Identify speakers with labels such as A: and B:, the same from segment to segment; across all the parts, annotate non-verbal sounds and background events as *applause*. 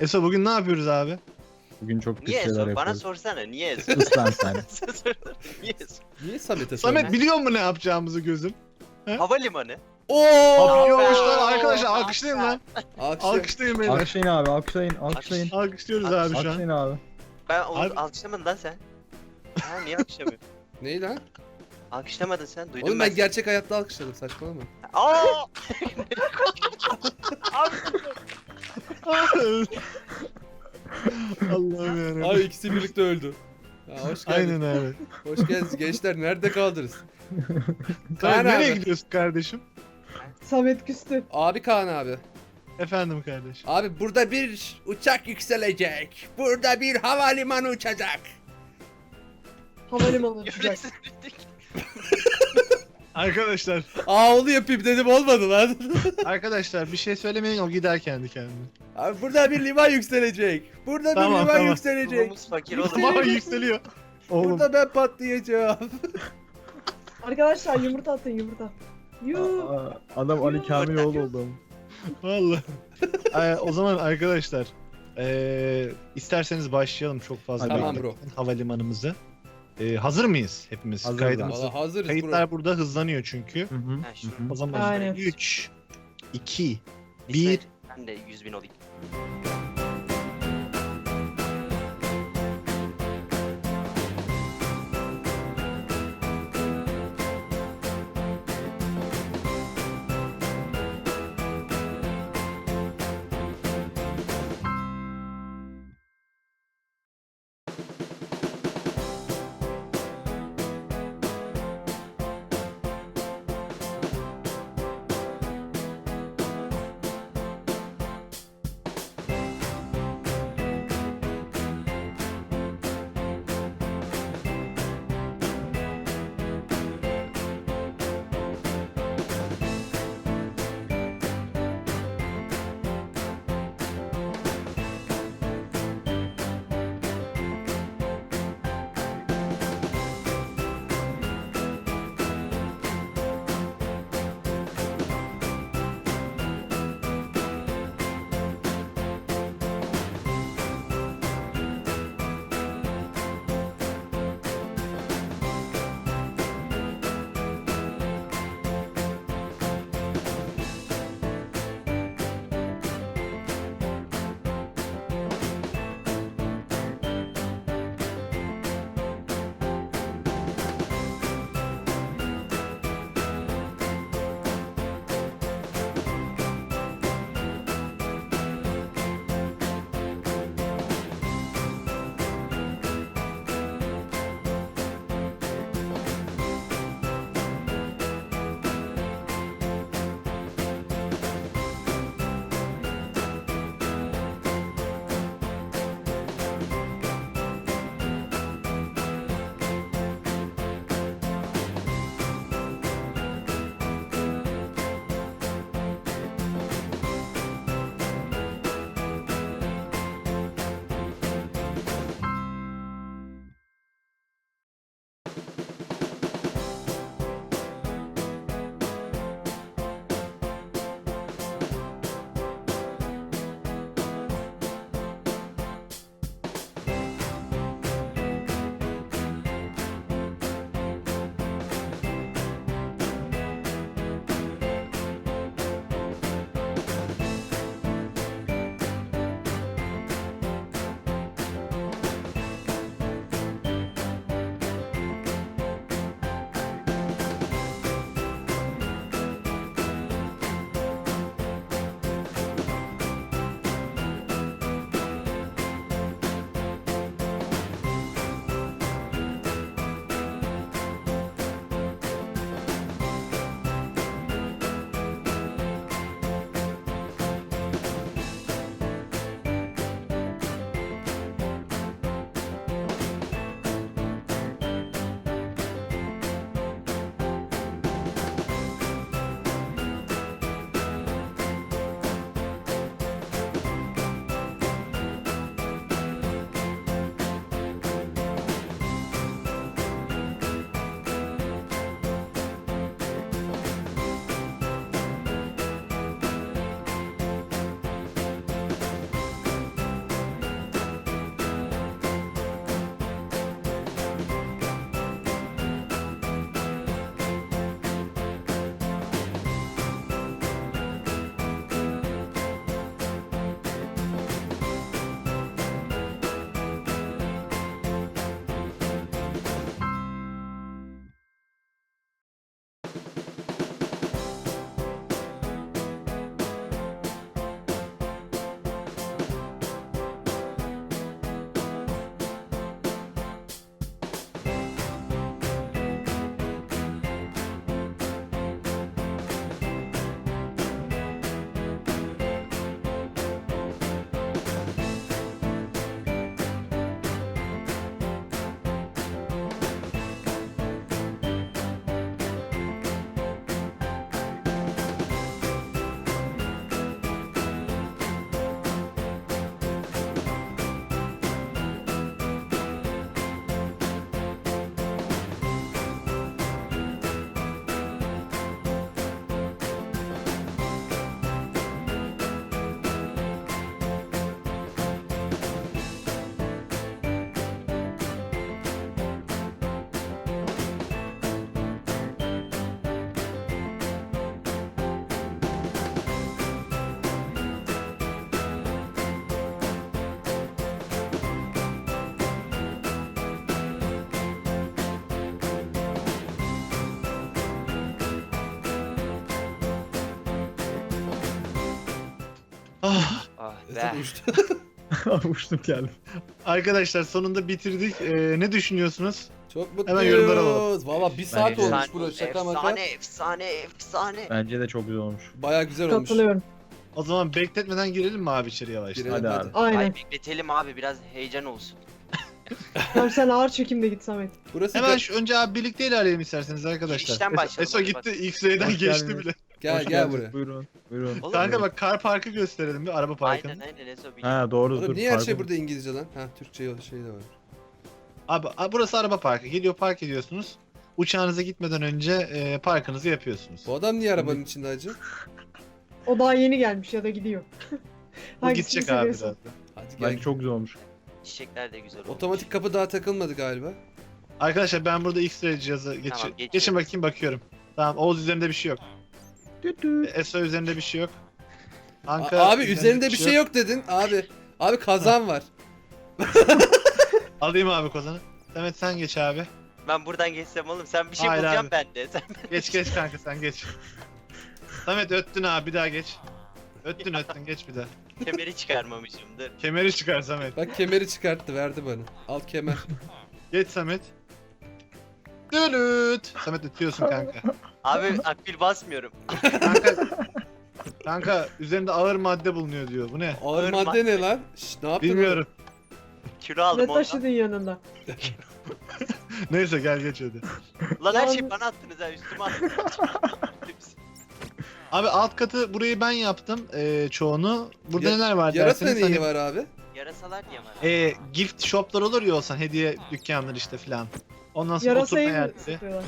A: Eso bugün ne yapıyoruz abi?
B: Bugün çok kötü
C: Niye
B: şeyler
C: Eso? Bana
B: yapıyoruz.
C: sorsana niye Eso?
B: Sus lan sen. *laughs*
C: niye Eso?
D: Niye Samet'e
A: Samet
D: sordun?
A: biliyor mu ne yapacağımızı gözüm?
C: Havalimanı.
D: Oo!
A: Yapıyormuşlar arkadaşlar alkışlayın lan.
D: Alkışla.
A: Alkışlayın beyler.
B: Alkışlayın abi alkışlayın alkışlayın.
A: Alkışlıyoruz abi şu an.
B: Alkışlayın abi.
C: Ben Oğuz
A: Abi-
C: alkışlamadın lan sen. Ha niye alkışlamıyorsun? *laughs*
D: Neyi lan?
C: Alkışlamadın sen duydum
D: Oğlum
C: ben.
D: ben gerçek hayatta alkışladım saçmalama.
C: Aa! *laughs* Abi *laughs*
A: Allah'ım yarabbim.
D: Abi ikisi birlikte öldü. Ya hoş geldin.
A: Aynen abi.
D: Hoş geldiniz gençler. Nerede kaldınız? *laughs* Kaan
A: nereye
D: abi.
A: gidiyorsun kardeşim?
E: Samet küstü.
D: Abi Kaan abi.
A: Efendim kardeşim.
D: Abi burada bir uçak yükselecek. Burada bir havalimanı uçacak.
E: Havalimanı uçacak. *laughs*
A: Arkadaşlar,
D: Aa onu yapayım dedim olmadı lan. *laughs*
A: arkadaşlar bir şey söylemeyin o gider kendi kendine.
D: Abi burada bir liman yükselecek. Burada bir
A: Tamam,
D: liman
A: tamam.
D: yükselecek.
C: Babamız fakir oğlum.
A: Ama yükseliyor. Oğlum
D: Burada ben patlayacağım. *laughs*
E: Arkadaşlar yumurta atın yumurta. Yuh.
B: Aa, Adam Ali Kamiloğlu oldu.
A: vallahi. Ee, o zaman arkadaşlar ee, isterseniz başlayalım çok fazla
D: Tamam
A: bekletmeden havalimanımızı. Ee, hazır mıyız hepimiz?
B: Hazırız
A: Kaydımız.
D: Valla hazırız
A: Kayıtlar
D: bro.
A: burada hızlanıyor çünkü.
B: Hı hı.
C: Ha, şu-.
A: O zaman
E: Aynen.
A: 3 2 Bir.
C: İsmet, Ben de 100 bin olayım.
A: Ah,
C: Ah
D: Esat
C: be.
D: uçtu. *laughs*
B: Uçtum geldim.
A: arkadaşlar sonunda bitirdik. Ee, ne düşünüyorsunuz?
D: Çok
A: Hemen yorumlara alalım.
D: mutluyuz. Valla bir saat
B: Bence-
D: olmuş
C: Efsane,
D: burası şaka maka.
C: efsane, efsane, efsane.
B: Bence de çok güzel olmuş.
D: Baya güzel olmuş.
E: Katılıyorum.
A: O zaman bekletmeden girelim mi abi içeri yavaştan?
D: Girelim
B: Hadi
D: hadi.
B: abi.
E: Aynen.
C: Ay bekletelim abi biraz heyecan olsun.
E: Tamam sen ağır çekimde git Samet.
D: Burası
A: Hemen şu önce abi birlikte ilerleyelim isterseniz arkadaşlar. Eso-
C: başlayalım,
A: Eso
C: hadi
A: gitti. X-Ray'den
B: Hoş
A: geçti
B: geldiniz.
A: bile.
D: Gel
B: Hoş
D: gel
B: geldiniz.
D: buraya.
B: Buyurun. Buyurun.
C: Oğlum,
A: Kanka bak kar parkı gösterelim bir araba parkını.
C: Aynen aynen bir.
B: Ha doğru
D: Oğlum
B: dur.
D: niye her şey
B: pardon.
D: burada İngilizce lan? Ha Türkçe şey de var.
A: Abi, abi burası araba parkı. Geliyor park ediyorsunuz. Uçağınıza gitmeden önce e, parkınızı yapıyorsunuz.
D: Bu adam niye arabanın içinde acı?
E: O daha yeni gelmiş ya da gidiyor. *laughs*
A: Bu
E: Hangisini
A: gidecek abi
E: seviyorsun?
A: biraz.
D: Hadi gel.
B: Çok güzel olmuş.
C: Çiçekler de güzel olmuş.
D: Otomatik kapı daha takılmadı galiba.
A: Arkadaşlar ben burada X-Ray cihazı geç
C: geçiyorum.
A: geçin bakayım bakıyorum. Tamam Oğuz üzerinde bir şey yok. Eso üzerinde bir şey yok. Anka
D: A- abi üzerinde bir şey yok dedin. Abi abi kazan var.
A: Alayım abi kozanı. Samet sen geç abi.
C: Ben buradan geçsem oğlum sen bir şey
A: Hayır
C: bulacaksın
A: abi.
C: bende. *laughs* Sen
A: Geç geç kanka sen geç. Samet öttün abi bir daha geç. Öttün öttün geç bir daha.
C: kemeri çıkarmamışımdır.
A: Kemeri çıkar Samet.
D: Bak kemeri çıkarttı verdi bana. Al kemer.
A: Geç Samet. Dülüt. Samet ötüyorsun kanka.
C: Abi akbil basmıyorum.
A: Kanka Kanka üzerinde ağır madde bulunuyor diyor. Bu ne?
D: Ağır
C: Ağır
D: madde ne lan? Şşt ne yaptın?
A: Bilmiyorum.
C: Kilo aldım
E: Ne
C: ondan.
E: taşıdın yanında? *laughs*
A: Neyse gel geç hadi.
C: Lan her şeyi bana attınız ha üstüme attınız. *laughs*
A: Abi alt katı burayı ben yaptım ee, çoğunu. Burada
D: Ya-
A: neler var
D: Yarasa
A: derseniz
D: neyi
A: hani,
D: var abi?
C: Yarasalar niye var?
A: ee, gift shoplar olur ya olsan hediye dükkanları işte filan. Ondan sonra
E: Yarasayı
A: oturma
E: mı
A: yerleri.
E: sıkıyorlar?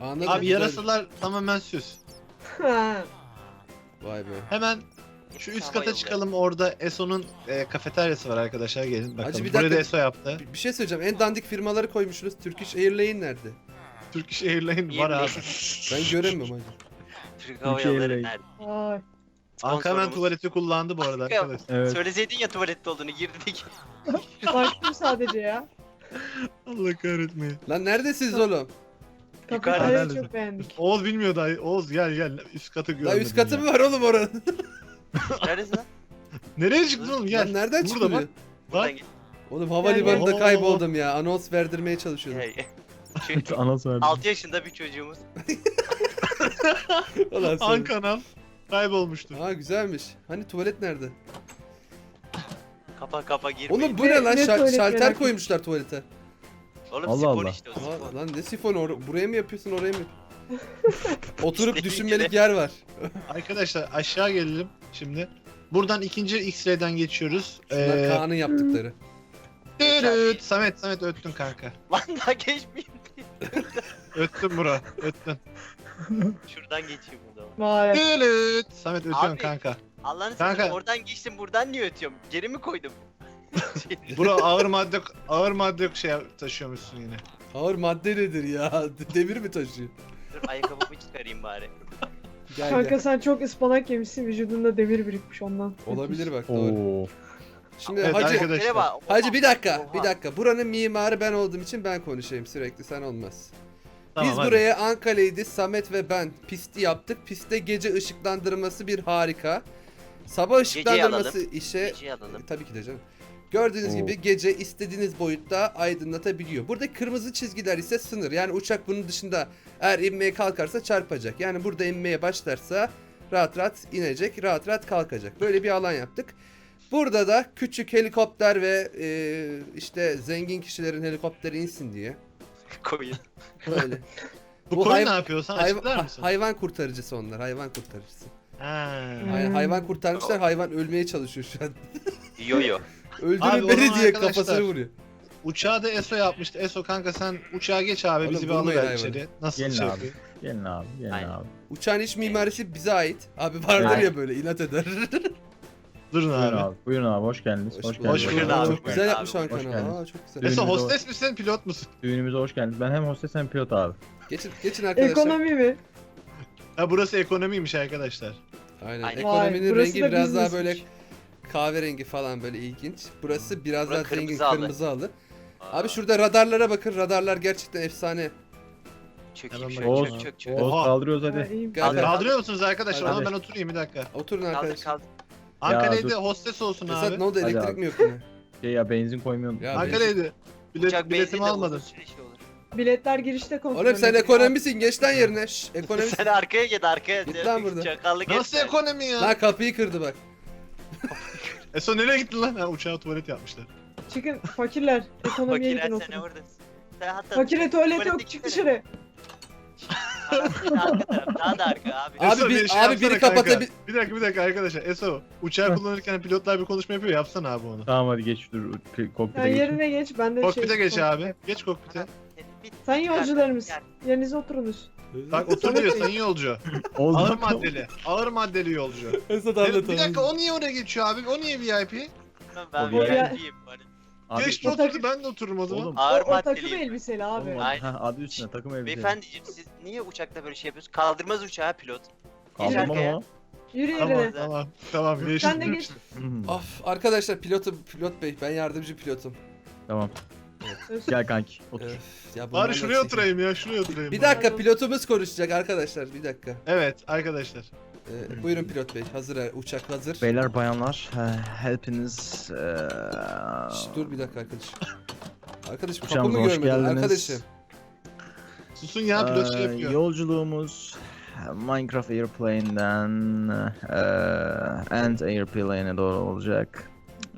D: Anladım.
A: Abi
D: güzel.
A: yarasalar tamamen süs.
E: Ha.
D: Vay be.
A: Hemen şu üst kata çıkalım. Orada Eso'nun e, kafeteryası var arkadaşlar. Gelin bakalım.
D: Hacı bir
A: Burayı da
D: dakika.
A: Eso yaptı.
D: Bir- Bir şey söyleyeceğim. En dandik firmaları koymuşsunuz. Turkish Airlines nerede?
A: Turkish Airlines var abi. *laughs*
D: Ben göremiyorum hacı.
C: Türk Hava
B: Türkiye
C: Yolları
B: ile-
C: nerede?
E: Vay.
A: Anka hemen
C: Sponsorumuz.
A: tuvaleti kullandı bu arada
C: Yok.
A: arkadaşlar.
B: Evet.
C: Söyleseydin ya tuvalette olduğunu girdik.
E: Baktım sadece ya. *laughs*
A: Allah kahretmeyin.
D: Lan neredesiniz oğlum?
E: Kafeteryayı
A: neredesin?
E: çok beğendik.
A: Oğuz bilmiyor da. Oğuz gel gel. Üst katı
D: Lan
A: görmedim
D: üst katı
A: ya.
D: mı var oğlum oranın? *laughs*
C: Neredesin lan?
A: Nereye çıktın oğlum gel.
D: Lan nereden
A: Burada.
C: Buradan git.
D: Oğlum havalimanında
A: gel.
D: kayboldum ya. Anons verdirmeye çalışıyordum.
C: Hey. *laughs* Çünkü
B: Anons verdim.
C: 6 yaşında bir çocuğumuz.
D: Ulan sen-
A: An kanal kaybolmuştu.
D: Aa güzelmiş. Hani tuvalet nerede?
C: Kapa kapa girmeyin.
D: Oğlum bu ne lan?
E: ne
D: Şal-
E: tuvalet
D: şalter
E: merak
D: koymuşlar tuvalete.
C: Oğlum
B: Allah
C: spor
B: Allah.
C: işte o spor.
D: lan ne sifonu? Or- buraya mı yapıyorsun oraya mı? *laughs* Oturup
C: İstediğin
D: düşünmelik yer var. *laughs*
A: Arkadaşlar aşağı gelelim şimdi. Buradan ikinci X-ray'den geçiyoruz.
D: Şunlar
A: Ee,
D: Kaan'ın yaptıkları.
A: dürüt. Samet Samet öttün kanka.
C: Lan daha geçmeyeyim.
A: Öttün bura. Öttün. *laughs*
C: Şuradan geçeyim o zaman.
E: Vay.
A: Samet ötüyorsun
C: Abi.
A: kanka.
C: Allah'ını
A: Kanka.
C: seversen oradan geçtim buradan niye ötüyorum? Geri mi koydum? *laughs*
A: Bura ağır madde ağır madde şey taşıyormuşsun yine.
D: Ağır madde nedir ya? *laughs* Demir mi taşıyor?
C: Dur ayakkabımı çıkarayım bari.
D: Gel
E: Kanka
D: gel.
E: sen çok ıspanak yemişsin vücudunda demir birikmiş ondan.
D: Olabilir bak doğru.
B: Oo.
D: Şimdi
A: Evet,
D: hacı
A: arkadaşlar.
C: Bak, oha.
D: Hacı bir dakika,
C: Oha.
D: bir dakika. Buranın mimarı ben olduğum için ben konuşayım sürekli sen olmaz.
A: Tamam,
D: Biz
A: hadi.
D: buraya Ankara'ydı, Samet ve ben pisti yaptık. Pistte gece ışıklandırması bir harika. Sabah ışıklandırması işe
C: Geceyi alalım.
D: E, Tabii ki de canım. Gördüğünüz
B: Oo.
D: gibi gece istediğiniz boyutta aydınlatabiliyor. Burada kırmızı çizgiler ise sınır. Yani uçak bunun dışında eğer inmeye kalkarsa çarpacak. Yani burada inmeye başlarsa rahat rahat inecek, rahat rahat kalkacak. Böyle bir alan yaptık. Burada da küçük helikopter ve e, işte zengin kişilerin helikopteri insin diye.
C: Koyun. *laughs*
D: Böyle.
A: Bu,
D: Bu
A: koyu
D: hayv-
A: ne yapıyor? Sen
D: Hayvan,
A: açıklar mısın?
D: hayvan kurtarıcısı onlar, hayvan kurtarıcısı.
A: Ha.
D: Hay-
E: Hmm.
D: hayvan kurtarmışlar, hayvan ölmeye çalışıyor şu an. *laughs*
C: Yo yo.
D: Öldürün
A: o
D: beni
A: zaman
D: diye
A: arkadaşlar,
D: kafasını vuruyor.
A: Uçağı da Eso yapmıştı. Eso kanka sen uçağa geç abi
D: Oğlum,
A: bizi bir alıver
D: hayvanı.
A: içeri. Nasıl
B: Gelin
A: şey
B: abi.
A: yapıyor?
B: Gelin abi. Gelin
C: Aynen.
B: abi.
D: Uçağın iç mimarisi bize ait. Abi vardır
B: Evet.
D: ya böyle inat eder. *laughs*
A: Durun
B: Buyurun
A: abi.
B: abi. Buyurun abi. Hoş geldiniz.
D: Hoş
B: Hoş, geldiniz.
A: Hoş
C: bulduk abi.
D: Çok güzel yapmış
C: hoş
D: Ankara.
B: geldiniz.
D: Aa çok güzel.
B: Düğünümüze
A: Eso
B: hoş-
A: hostes misin pilot musun?
B: Düğünümüze hoş geldiniz. Ben hem hostes hem pilot abi.
D: Geçin, geçin arkadaşlar.
E: Ekonomi mi?
A: Ha burası ekonomiymiş arkadaşlar.
D: Aynen.
C: Aynen.
D: Ekonominin
E: Vay, burası
D: rengi
E: da
D: biraz daha
E: businessmiş.
D: böyle kahverengi falan böyle ilginç. Burası biraz
C: Burası
D: daha zengin
C: kırmızı halı.
D: kırmızı halı. Abi şurada radarlara bakın. Radarlar gerçekten efsane.
C: Çökeyim
A: Hemen
C: şöyle çök çök çök.
A: Oha.
B: Kaldırıyoruz
E: Ha,
B: hadi.
E: iyiyim.
D: Kaldır.
C: Kaldır.
A: Kaldırıyor musunuz arkadaşlar?
D: Hadi.
A: Ona ben oturayım bir dakika.
D: Oturun
C: Kaldır
D: arkadaşlar.
C: kaldır.
A: Ankara'ydı hostes olsun
D: Esat
A: abi.
D: ne oldu
B: Hadi
D: elektrik
B: abi.
D: mi yok yine? *laughs*
B: Şey ya benzin koymuyorum.
D: Ya
A: Ankara'ydı. Bilet,
C: Uçak benzin
A: biletimi
C: uzun süre şey olur.
E: Biletler girişte kontrol
D: Oğlum sen
E: ediyor.
D: ekonomisin geç lan yerine. Şş, ekonomist. *laughs*
C: Sen arkaya git arkaya.
D: Git lan buradan.
C: Çakallık
A: Nasıl
C: etme.
A: ekonomi ya?
D: Lan kapıyı kırdı bak. *laughs*
A: Eso nereye gittin lan? Ha uçağa tuvalet yapmışlar.
E: Çıkın fakirler. Ekonomiye
C: Fakir
E: gidin
C: sen
E: oturun.
C: oradasın. Sen hatta
E: Fakire tuvalet yok
C: tuvalete
E: çık
C: gitsene.
E: dışarı.
C: Daha da arka abi.
D: Abi
A: Eso,
D: bir-
A: şey
D: abi
A: yapsana
D: biri
A: kanka.
D: kapatabil-
A: Bir dakika bir dakika arkadaşlar. Eso uçağı kullanırken pilotlar bir konuşma yapıyor. Yapsana abi onu.
B: Tamam hadi geç dur. k- Kokpite
E: Sen
B: geç.
E: yerine geç ben de
A: Kokpite
E: şey...
A: geç abi. Geç kokpite.
E: Sayın yolcularımız
C: Gel.
E: yerinize oturunuz.
A: Bak otur diyor sayın yolcu. *laughs*
B: Oldu.
A: Ağır maddeli. Ağır maddeli yolcu.
D: Esat
A: Evet,
D: anlat
A: bir dakika o niye oraya geçiyor abi? O niye VIP?
C: Ben
B: O bir-
C: VIP'yim.
B: Abi,
A: Geçti
E: o takım-
A: ben de otururum o zaman.
B: Oğlum.
E: O,
C: Ağır
E: o takım
C: maddeliyim.
E: elbiseli abi.
B: Oğlum,
C: Aynen.
B: ha, adı üstüne takım elbise.
C: Beyefendiciğim siz niye uçakta böyle şey yapıyorsunuz? Kaldırmaz uçağı pilot.
B: Kaldırmam
C: Arkaya.
B: o.
E: Yürü
A: Tamam
E: yerine.
A: tamam tamam. Geçti.
E: Sen de geç.
B: Hmm,
D: Of arkadaşlar pilotum pilot bey ben yardımcı pilotum.
B: Tamam. Gel kanki. Otur.
D: Öf, ya bunlar
A: Bari şuraya oturayım ya şuraya oturayım.
D: Bir
A: bari.
D: dakika pilotumuz konuşacak arkadaşlar bir dakika.
A: Evet arkadaşlar.
D: Ee, buyurun pilot bey hazır her- uçak hazır.
B: Beyler bayanlar e, hepiniz e,
D: Şş, dur bir dakika arkadaş. Arkadaşım
B: Uçağımıza
D: kapımı
B: hoş
D: görmedin
B: geldiniz.
D: arkadaşım.
A: Susun ya pilot şey
B: e,
A: yapıyor.
B: Yolculuğumuz Minecraft Airplane'den e, Ant Airplane'e doğru olacak.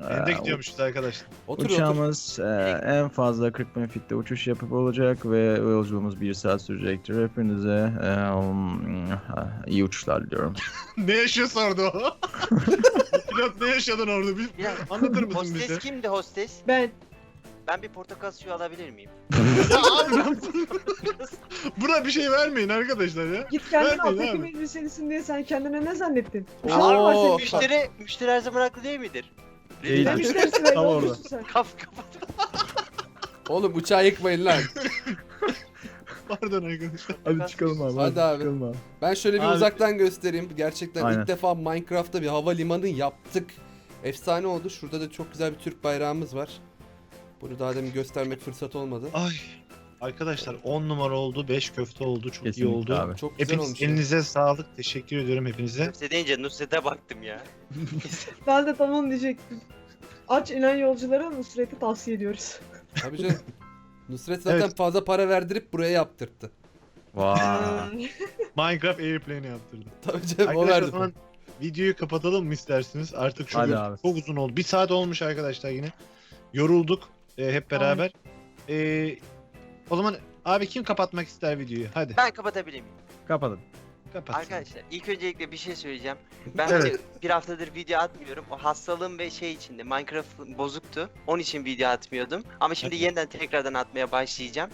A: Ende
B: E,
A: gidiyormuşuz arkadaşlar.
D: Otur otur.
B: Uçağımız e, en fazla 40 bin fitte uçuş yapıp olacak ve yolculuğumuz 1 saat sürecektir. Hepinize e, um, iyi uçuşlar diliyorum. *laughs*
A: ne yaşıyorsa orada o? *laughs* pilot ne yaşadın orada? Bir
C: dakika.
A: anlatır mısın
C: Hostes
A: bize?
C: kimdi hostes?
E: Ben.
C: Ben bir portakal suyu alabilir miyim? *laughs*
A: ya abi. Buna bir şey vermeyin arkadaşlar ya.
E: Git kendine al
A: Vermeyin
E: takım
A: abi.
E: elbiselisin diye sen kendine ne zannettin?
D: Oo,
E: var senin?
C: Müşteri, müşteri her zaman haklı değil midir?
E: Be
B: Tam orada.
C: Kaf kapat.
D: Oğlum uçağı yıkmayın lan. *laughs*
A: Pardon arkadaşlar.
B: Hadi çıkalım abi.
D: Hadi abi.
B: Çıkalım abi.
D: Ben şöyle bir
A: Abi-
D: uzaktan göstereyim. Gerçekten
B: Aynen.
D: ilk defa Minecraft'ta bir havalimanı yaptık. Efsane oldu. Şurada da çok güzel bir Türk bayrağımız var. Bunu daha demin göstermek fırsat olmadı.
A: Ay. Arkadaşlar 10 numara oldu, 5 köfte oldu, çok iyi
B: Kesinlikle
A: oldu.
B: abi.
D: Çok güzel
A: Hepiniz
D: olmuş.
A: elinize sağlık. Teşekkür ediyorum hepinize.
C: Nusret deyince Nusret'e baktım ya. *laughs*
E: Ben de tamam diyecektim. Aç inen yolculara Nusret'i tavsiye ediyoruz.
D: Tabii canım. *laughs* Nusret zaten
A: Evet.
D: fazla para verdirip buraya yaptırttı.
B: Vay. *laughs*
A: Minecraft Airplane yaptırdım.
D: Tabii canım o
A: Arkadaşlar o
D: verdi.
A: zaman videoyu kapatalım mı istersiniz? Artık şu
B: Hadi
A: gün
B: abi.
A: çok uzun oldu. Bir saat olmuş arkadaşlar yine. Yorulduk e, hep beraber. E, o zaman abi kim kapatmak ister videoyu? Hadi
C: Ben kapatabilir miyim?
B: Kapatın.
A: kapat.
C: Arkadaşlar ilk öncelikle bir şey söyleyeceğim. Ben
A: Evet.
C: hani bir haftadır video atmıyorum. O hastalığım ve şey içinde Minecraft bozuktu. Onun için video atmıyordum. Ama şimdi yeniden tekrardan atmaya başlayacağım.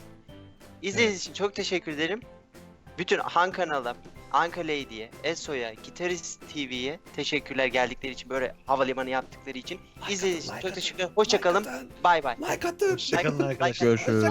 C: İzlediğiniz için çok teşekkür ederim. Bütün Han kanala, Anka Lady'ye, Eso'ya, Gitarist TV'ye teşekkürler geldikleri için böyle havalimanı yaptıkları için. İzlediğiniz için çok teşekkürler. Hoşçakalın. Bay bay.
D: Like attım.
A: Hoşçakalın arkadaşlar.
B: Görüşürüz.